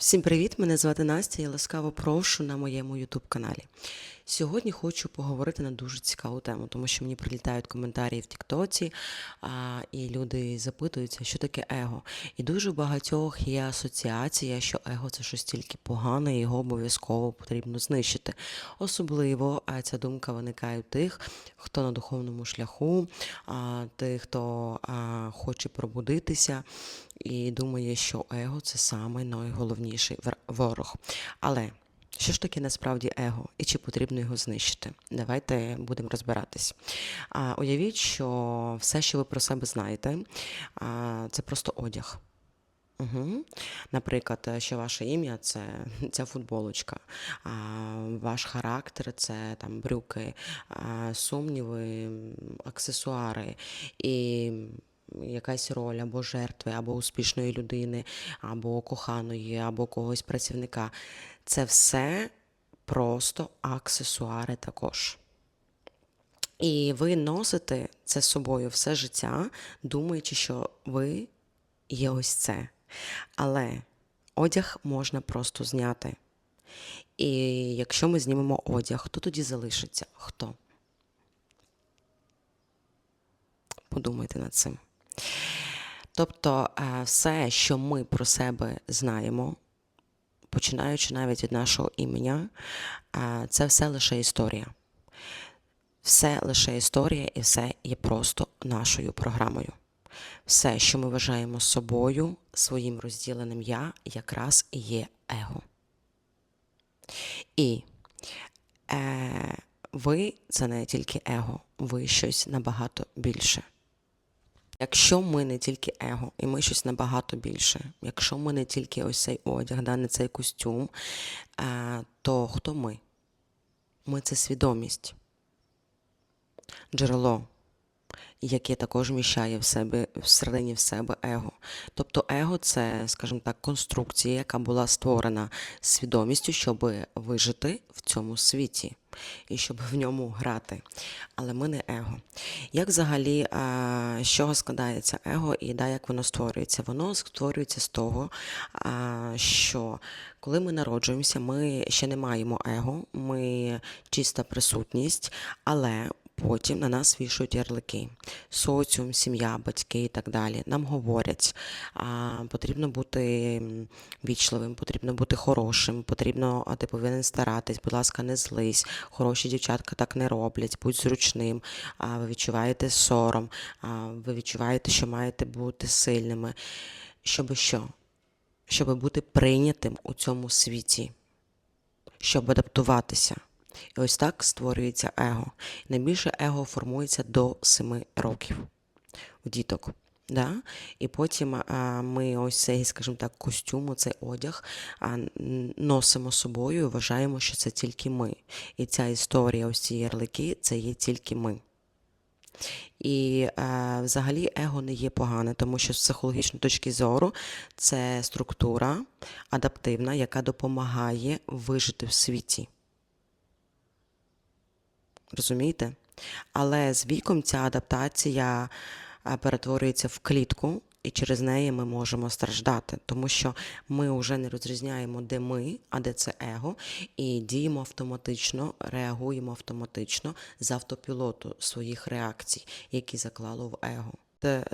Всім привіт! Мене звати Настя. Я ласкаво прошу на моєму youtube каналі. Сьогодні хочу поговорити на дуже цікаву тему, тому що мені прилітають коментарі в Тіктоці, і люди запитуються, що таке его. І дуже багатьох є асоціація, що его це щось тільки погане, його обов'язково потрібно знищити. Особливо ця думка виникає у тих, хто на духовному шляху, тих, хто хоче пробудитися і думає, що его це самий найголовніший ворог. Але що ж таке насправді его і чи потрібно його знищити? Давайте будемо розбиратись. А, уявіть, що все, що ви про себе знаєте, а, це просто одяг. Угу. Наприклад, що ваше ім'я це ця футболочка, а ваш характер це там брюки, а, сумніви, аксесуари і якась роль або жертви, або успішної людини, або коханої, або когось працівника. Це все просто аксесуари також. І ви носите це з собою все життя, думаючи, що ви є ось це. Але одяг можна просто зняти. І якщо ми знімемо одяг, хто тоді залишиться? Хто? Подумайте над цим. Тобто, е, все, що ми про себе знаємо, починаючи навіть від нашого імені, е, це все лише історія. Все лише історія, і все є просто нашою програмою. Все, що ми вважаємо собою, своїм розділеним я, якраз є его. І е, ви це не тільки его, ви щось набагато більше. Якщо ми не тільки его, і ми щось набагато більше, якщо ми не тільки ось цей одяг, да, не цей костюм, е, то хто ми? Ми це свідомість, джерело, яке також вміщає в себе всередині в себе его. Тобто его це, скажімо так, конструкція, яка була створена свідомістю, щоб вижити в цьому світі і щоб в ньому грати. Але ми не его. Як взагалі, а, з чого складається его і да, як воно створюється? Воно створюється з того, що коли ми народжуємося, ми ще не маємо его, ми чиста присутність, але Потім на нас вішають ярлики. Соціум, сім'я, батьки і так далі. Нам говорять, а, потрібно бути вічливим, потрібно бути хорошим, потрібно, а ти повинен старатись, будь ласка, не злись. Хороші дівчатка так не роблять, будь зручним, а, ви відчуваєте сором, а, ви відчуваєте, що маєте бути сильними. Щоби що? Щоби бути прийнятим у цьому світі, щоб адаптуватися. І ось так створюється его. Найбільше его формується до 7 років у діток. Да? І потім а, ми ось цей, скажімо так, костюм, цей одяг а, носимо собою і вважаємо, що це тільки ми. І ця історія, ось ці ярлики, це є тільки ми. І е, взагалі его не є погане, тому що з психологічної точки зору це структура адаптивна, яка допомагає вижити в світі. Розумієте? Але з віком ця адаптація перетворюється в клітку, і через неї ми можемо страждати, тому що ми вже не розрізняємо, де ми, а де це его, і діємо автоматично, реагуємо автоматично з автопілоту своїх реакцій, які заклало в его.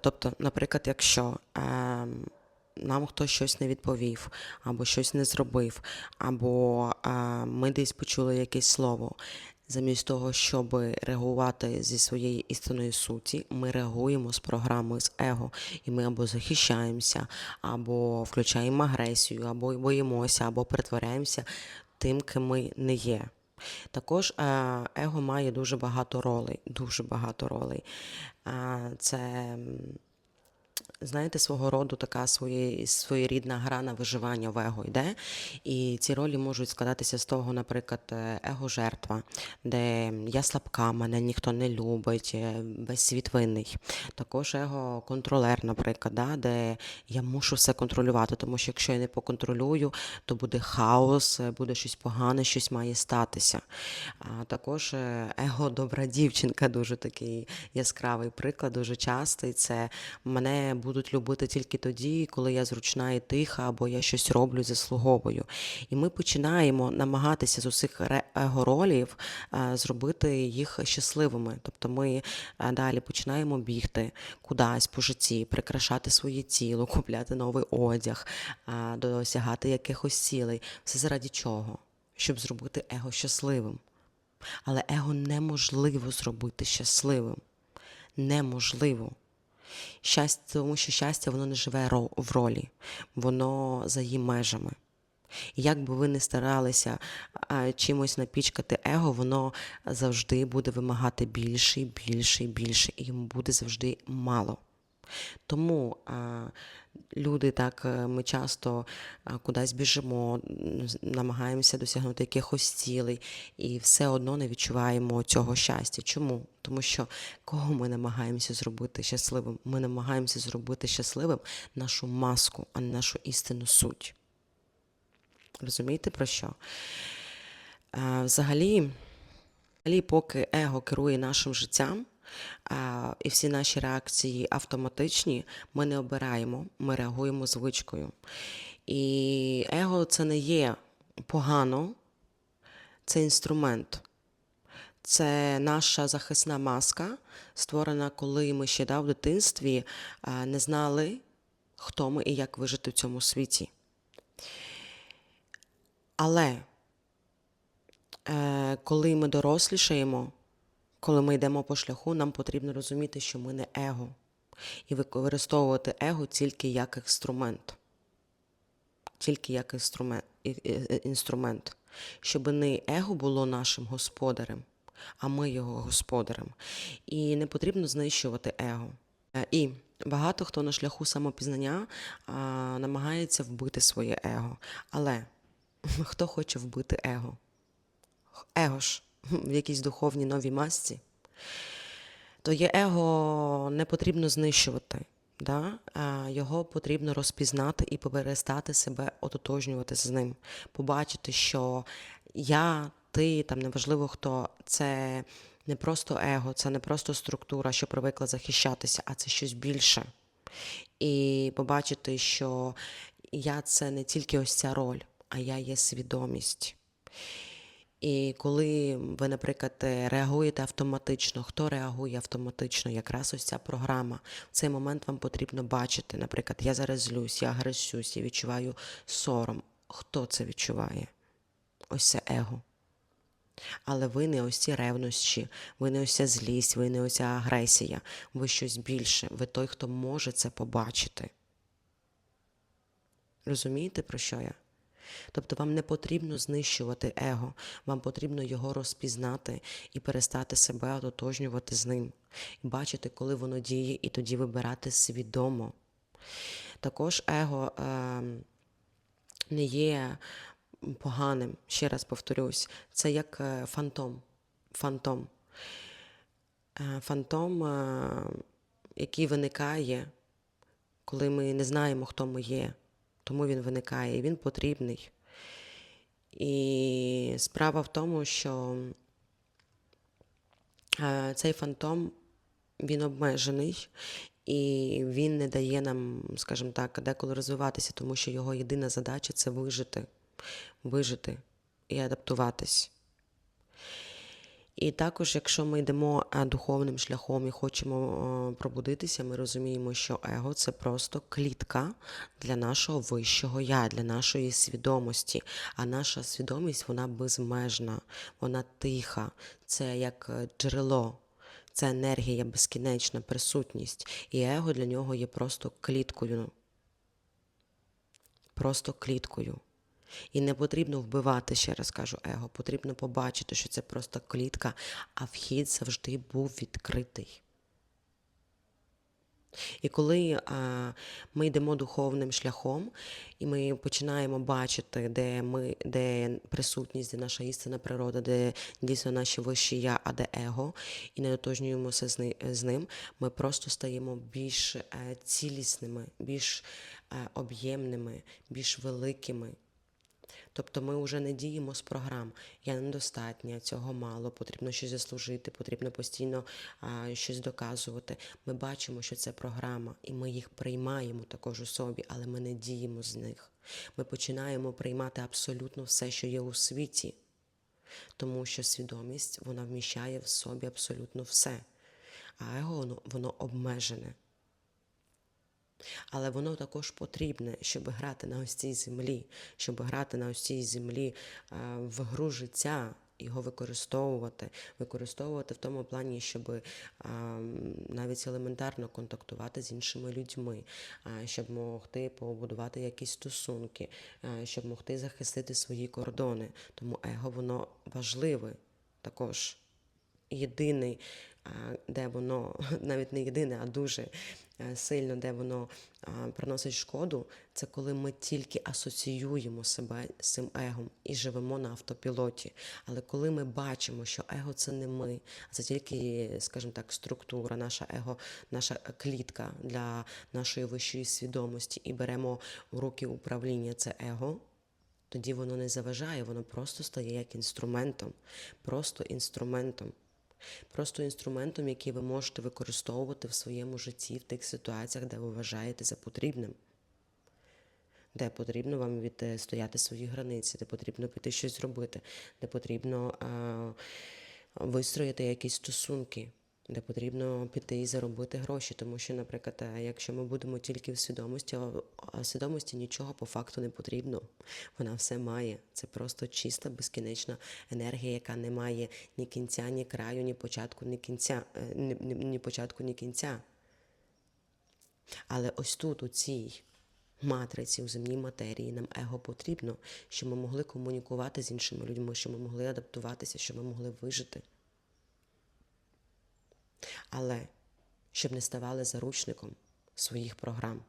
Тобто, наприклад, якщо ем, нам хтось щось не відповів, або щось не зробив, або е, ми десь почули якесь слово. Замість того, щоб реагувати зі своєї істинної суті, ми реагуємо з програми з его, і ми або захищаємося, або включаємо агресію, або боїмося, або притворяємося тим, ким ми не є. Також е, его має дуже багато ролей, дуже багато ролей. Е, Це знаєте, свого роду така своє, своєрідна гра на виживання в его йде. І ці ролі можуть складатися з того, наприклад, е, его-жертва, де я слабка, мене ніхто не любить, е, весь світ винний. Також его-контролер, наприклад, да, де я мушу все контролювати, тому що якщо я не поконтролюю, то буде хаос, е, буде щось погане, щось має статися. А також его-добра дівчинка, дуже такий яскравий приклад, дуже частий. Це мене будуть любити тільки тоді, коли я зручна і тиха, або я щось роблю, заслуговую. І ми починаємо намагатися з усіх его-ролів е, зробити їх щасливими. Тобто ми е, далі починаємо бігти кудись по житті, прикрашати своє тіло, купляти новий одяг, е, досягати якихось цілей. Все заради чого? Щоб зробити его щасливим. Але его неможливо зробити щасливим. Неможливо. Щастя, тому що щастя воно не живе в ролі, воно за її межами. І як би ви не старалися а, чимось напічкати его, воно завжди буде вимагати більше, більше, більше, і йому буде завжди мало. Тому а, люди так, е, ми часто кудись біжимо, намагаємося досягнути якихось цілей, і все одно не відчуваємо цього щастя. Чому? Тому що кого ми намагаємося зробити щасливим? Ми намагаємося зробити щасливим нашу маску, а не нашу істинну суть. Розумієте про що? Е, Взагалі, взагалі, поки его керує нашим життям, і всі наші реакції автоматичні, ми не обираємо, ми реагуємо звичкою. І его це не є погано, це інструмент. Це наша захисна маска, створена, коли ми ще да, в дитинстві не знали, хто ми і як вижити в цьому світі. Але е, коли ми дорослішаємо, коли ми йдемо по шляху, нам потрібно розуміти, що ми не его. І використовувати его тільки як інструмент. Тільки як інструмент. Щоб не его було нашим господарем, а ми його господарем. І не потрібно знищувати его. Е, І багато хто на шляху самопізнання намагається вбити своє его. Але хто хоче вбити его? Его ж в якійсь духовній новій масці, то є его не потрібно знищувати. Да? Його потрібно розпізнати і перестати себе ототожнювати з ним. Побачити, що я, ти, там неважливо хто, це не просто его, це не просто структура, що привикла захищатися, а це щось більше. І побачити, що я це не тільки ось ця роль, а я є свідомість. І коли ви, наприклад, е, реагуєте автоматично, хто реагує автоматично? Якраз ось ця програма. В цей момент вам потрібно бачити, наприклад, я зараз злюсь, я агресуюсь, я відчуваю сором. Хто це відчуває? Ось це его. Але ви не ось ці ревнощі, ви не ось ця злість, ви не ось ця агресія, ви щось більше, ви той, хто може це побачити. Розумієте, про що я? Тобто вам не потрібно знищувати его, вам потрібно його розпізнати і перестати себе ототожнювати з ним, і бачити, коли воно діє, і тоді вибирати свідомо. Також его е, не є поганим, ще раз повторюсь, це як е, фантом. Фантом. Е, фантом, е, який виникає, коли ми не знаємо, хто ми є. Тому він виникає, і він потрібний. І справа в тому, що е, цей фантом він обмежений, і він не дає нам, скажімо так, деколи розвиватися, тому що його єдина задача це вижити, вижити і адаптуватись. І також, якщо ми йдемо е, духовним шляхом і хочемо е, пробудитися, ми розуміємо, що его це просто клітка для нашого вищого я, для нашої свідомості. А наша свідомість вона безмежна, вона тиха, це як е, джерело. Це енергія, безкінечна присутність. І его для нього є просто кліткою. Просто кліткою. І не потрібно вбивати, ще раз кажу, его. Потрібно побачити, що це просто клітка, а вхід завжди був відкритий. І коли а, ми йдемо духовним шляхом, і ми починаємо бачити, де ми, де присутність, де наша істинна природа, де дійсно наші вищі я, а де его, і не дотожнюємося з, з ним, ми просто стаємо більш е, цілісними, більш е, об'ємними, більш великими. Тобто ми вже не діємо з програм. Я недостатня, цього мало, потрібно щось заслужити, потрібно постійно а, щось доказувати. Ми бачимо, що це програма, і ми їх приймаємо також у собі, але ми не діємо з них. Ми починаємо приймати абсолютно все, що є у світі, тому що свідомість вона вміщає в собі абсолютно все. А его воно, воно обмежене. Але воно також потрібне, щоб грати на ось цій землі, щоб грати на ось цій землі е, в гру життя, його використовувати, використовувати в тому плані, щоб е, навіть елементарно контактувати з іншими людьми, е, щоб могти побудувати якісь стосунки, е, щоб могти захистити свої кордони. Тому его воно важливе також єдиний, а, де воно навіть не єдине, а дуже сильно, де воно приносить шкоду, це коли ми тільки асоціюємо себе з цим егом і живемо на автопілоті. Але коли ми бачимо, що его це не ми, а це тільки, скажімо так, структура, наша его, наша клітка для нашої вищої свідомості, і беремо в руки управління це его. Тоді воно не заважає, воно просто стає як інструментом, просто інструментом. Просто інструментом, який ви можете використовувати в своєму житті в тих ситуаціях, де ви вважаєте за потрібним, де потрібно вам відстояти свої границі, де потрібно піти щось робити, де потрібно а, вистроїти якісь стосунки, де потрібно піти і заробити гроші. Тому що, наприклад, е, якщо ми будемо тільки в свідомості, а- свідомості нічого по факту не потрібно. Вона все має. Це просто чиста, безкінечна енергія, яка не має ні кінця, ні краю, ні початку, ні кінця, е, ні, ні, ні початку, ні кінця. Але ось тут, у цій матриці, у земній матерії, нам его потрібно, щоб ми могли комунікувати з іншими людьми, щоб ми могли адаптуватися, щоб ми могли вижити. Але щоб не ставали заручником своїх програм.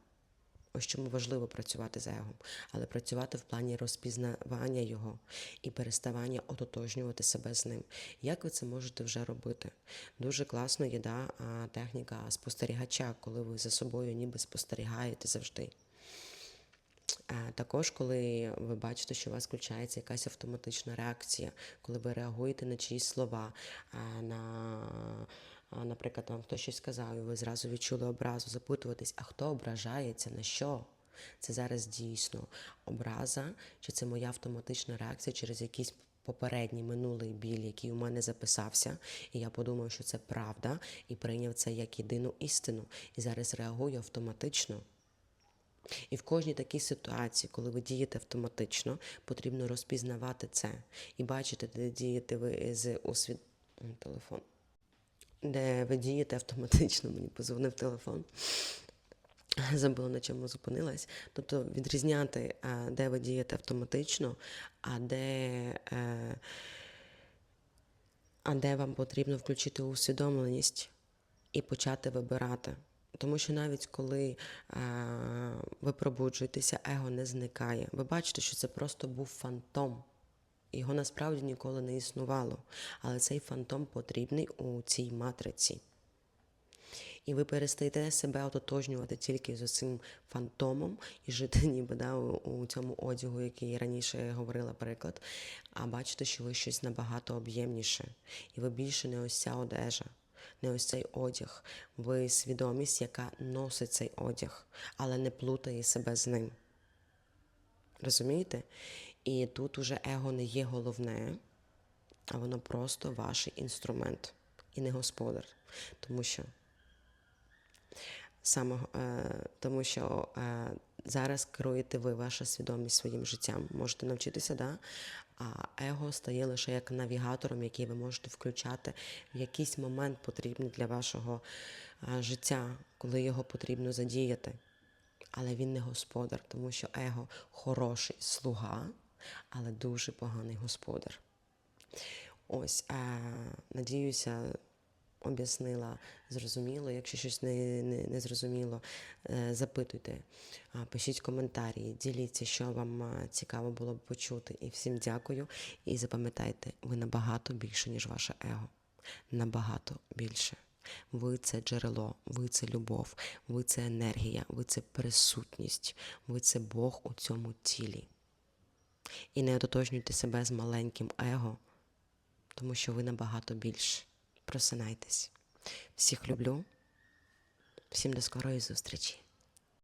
Ось чому важливо працювати з егом, але працювати в плані розпізнавання його і переставання ототожнювати себе з ним. Як ви це можете вже робити? Дуже класно є да, техніка спостерігача, коли ви за собою ніби спостерігаєте завжди. Е, Також, коли ви бачите, що у вас включається якась автоматична реакція, коли ви реагуєте на чиїсь слова, е, на, наприклад, вам хтось щось сказав, і ви зразу відчули образу, запитуватись, а хто ображається, на що? Це зараз дійсно образа, чи це моя автоматична реакція через якийсь попередній минулий біль, який у мене записався, і я подумав, що це правда, і прийняв це як єдину істину, і зараз реагую автоматично. І в кожній такій ситуації, коли ви дієте автоматично, потрібно розпізнавати це і бачити, де дієте ви з усвід... Телефон. Де ви дієте автоматично, мені позвонив телефон. Забула, на чому зупинилась. Тобто відрізняти, де ви дієте автоматично, а де, е, а де вам потрібно включити усвідомленість і почати вибирати. Тому що навіть коли е, ви пробуджуєтеся, его не зникає. Ви бачите, що це просто був фантом. Його насправді ніколи не існувало. Але цей фантом потрібний у цій матриці. І ви перестаєте себе ототожнювати тільки з цим фантомом і жити ніби да, у, цьому одягу, який я раніше говорила приклад, а бачите, що ви щось набагато об'ємніше. І ви більше не ось ця одежа, не ось цей одяг. Ви свідомість, яка носить цей одяг, але не плутає себе з ним. Розумієте? І тут уже его не є головне, а воно просто ваш інструмент і не господар. Тому що саме е, тому що е, зараз керуєте ви ваша свідомість своїм життям. Можете навчитися, да? а его стає лише як навігатором, який ви можете включати в якийсь момент потрібний для вашого е, життя, коли його потрібно задіяти. Але він не господар, тому що его хороший слуга, але дуже поганий господар. Ось, е, надіюся, об'яснила зрозуміло. Якщо щось не, не, не зрозуміло, е, запитуйте, пишіть коментарі, діліться, що вам цікаво було б почути. І всім дякую. І запам'ятайте, ви набагато більше, ніж ваше его. Набагато більше. Ви це джерело, ви це любов, ви це енергія, ви це присутність, ви це Бог у цьому тілі. І не ототожнюйте себе з маленьким его, тому що ви набагато більш. Просинайтесь. Всіх люблю. Всім до скорої зустрічі.